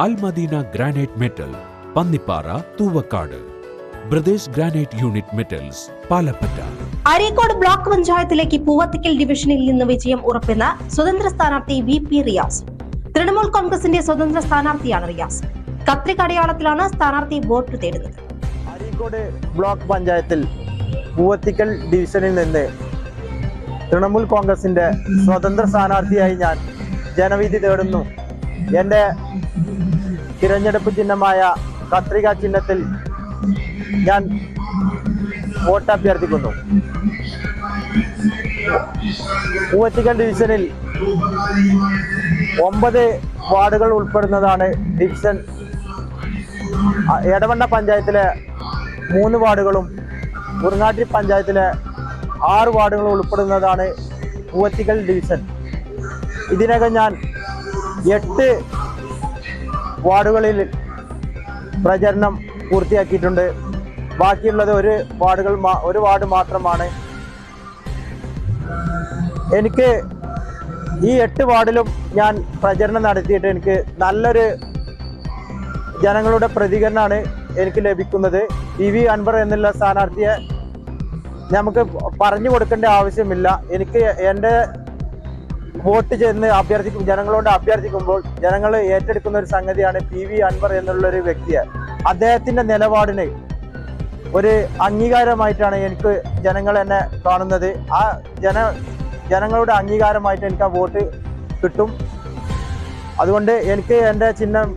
Almadina granite metal Pannippara Thuvakkad. Brothers granite unit metals Palappatta. Areekode block പഞ്ചായത്തിലേക്ക് പൂവത്തിക്കൽ ഡിവിഷനിൽ നിന്ന് വിജയം ഉറപ്പെന്ന് സ്വതന്ത്ര സ്ഥാനാർത്ഥി വി പി റിയാസ്. തൃണമൂൽ കോൺഗ്രസിന്റെ സ്വതന്ത്ര സ്ഥാനാർത്ഥിയാണ് റിയാസ്. കത്രികടയാളത്തിലാണ് സ്ഥാനാർത്ഥി വോട്ട് തേടുന്നത്. അരീക്കോട് ബ്ലോക്ക് പഞ്ചായത്തിൽ പൂവത്തിക്കൽ ഡിവിഷനിൽ നിന്ന് തൃണമൂൽ കോൺഗ്രസിന്റെ സ്വതന്ത്ര സ്ഥാനാർത്ഥിയായി ഞാൻ ജനവിധി തേടുന്നു. എന്റെ തിരഞ്ഞെടുപ്പ് ചിഹ്നമായ കത്രിക ചിഹ്നത്തിൽ ഞാൻ വോട്ട് അഭ്യർത്ഥിക്കുന്നു. മൂവത്തിക്കൽ ഡിവിഷനിൽ ഒമ്പത് വാർഡുകൾ ഉൾപ്പെടുന്നതാണ് ഡിവിഷൻ. എടവണ്ണ പഞ്ചായത്തിലെ മൂന്ന് വാർഡുകളും കുറുങ്ങാട്ടി പഞ്ചായത്തിലെ ആറ് വാർഡുകളും ഉൾപ്പെടുന്നതാണ് പൂവത്തിക്കൽ ഡിവിഷൻ. ഇതിനകം ഞാൻ എട്ട് വാർഡുകളിൽ പ്രചരണം പൂർത്തിയാക്കിയിട്ടുണ്ട്. ബാക്കിയുള്ളത് ഒരു വാർഡുകൾ ഒരു വാർഡ് മാത്രമാണ്. എനിക്ക് ഈ എട്ട് വാർഡിലും ഞാൻ പ്രചരണം നടത്തിയിട്ട് എനിക്ക് നല്ലൊരു ജനങ്ങളുടെ പ്രതികരണമാണ് എനിക്ക് ലഭിക്കുന്നത്. ഇ വി അൻവർ എന്നുള്ള സ്ഥാനാർത്ഥിയെ നമുക്ക് പറഞ്ഞു കൊടുക്കേണ്ട ആവശ്യമില്ല. എനിക്ക് എന്റെ വോട്ട് ചെന്ന് അഭ്യർത്ഥിക്കും ജനങ്ങളോട് അഭ്യർത്ഥിക്കുമ്പോൾ ജനങ്ങൾ ഏറ്റെടുക്കുന്ന ഒരു സംഗതിയാണ് പി വി അൻവർ എന്നുള്ള ഒരു വ്യക്തിയെ. അദ്ദേഹത്തിന്റെ നിലപാടിന് ഒരു അംഗീകാരമായിട്ടാണ് എനിക്ക് ജനങ്ങൾ എന്നെ കാണുന്നത്. ആ ജന ജനങ്ങളുടെ അംഗീകാരമായിട്ട് എനിക്ക് ആ വോട്ട് കിട്ടും. അതുകൊണ്ട് എനിക്ക് എന്റെ ചിഹ്നം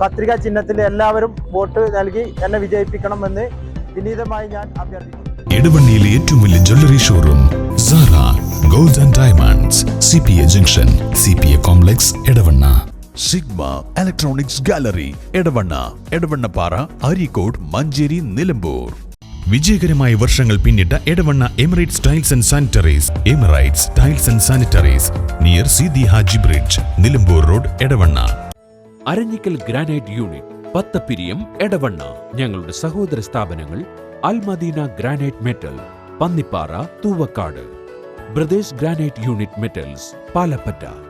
പത്രിക ചിഹ്നത്തിൽ എല്ലാവരും വോട്ട് നൽകി എന്നെ വിജയിപ്പിക്കണമെന്ന് വിനീതമായി ഞാൻ അഭ്യർത്ഥിക്കുന്നു. ഇടവണ്ണിയിലെ ഏറ്റവും വലിയ jewellery showroom Sara gold and diamonds C P A junction C P A complex Edavanna Sigma electronics gallery Edavanna Edavannappara Areekode Manjeri Nilambur വിജയകരമായ വർഷങ്ങൾ പിന്നിട്ട Edavanna Emirates tiles and sanitaries Emirates tiles and sanitaries near Sidi Haji bridge Nilambur road Edavanna Aranjikkal granite unit Pathappiriyam Edavanna ഞങ്ങളുടെ സഹോദര സ്ഥാപനങ്ങൾ Almadina granite metal Pannippara Thuvakkad. Brothers granite unit metals Palappatta.